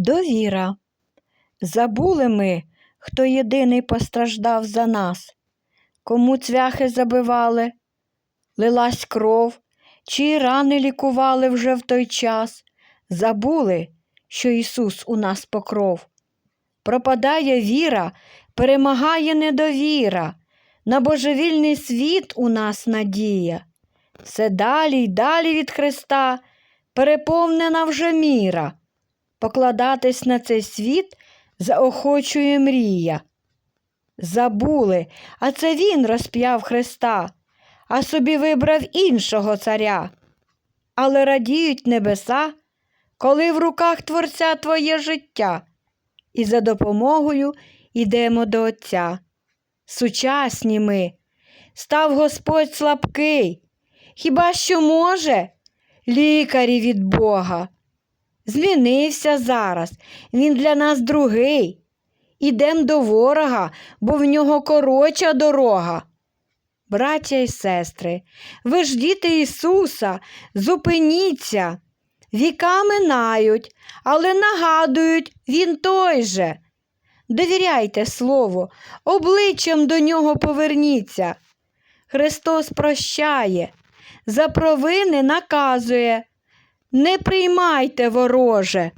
Довіра. Забули ми, хто єдиний постраждав за нас, кому цвяхи забивали, лилась кров, чиї рани лікували вже в той час. Забули, що Ісус у нас покров. Пропадає віра, перемагає недовіра, на божевільний світ у нас надія. Все далі й далі від Христа переповнена вже міра. Покладатись на цей світ заохочує мрія. Забули, а це він розп'яв Христа, а собі вибрав іншого царя. Але радіють небеса, коли в руках Творця твоє життя, і за допомогою йдемо до Отця. Сучасні ми, став Господь слабкий, хіба що може лікарі від Бога. Змінився зараз, він для нас другий. Ідем до ворога, бо в нього коротша дорога. Браття і сестри, ви ж діти Ісуса, зупиніться. Віка минають, але нагадують, Він той же. Довіряйте Слову, обличчям до нього поверніться. Христос прощає, за провини наказує. Не приймайте вороже.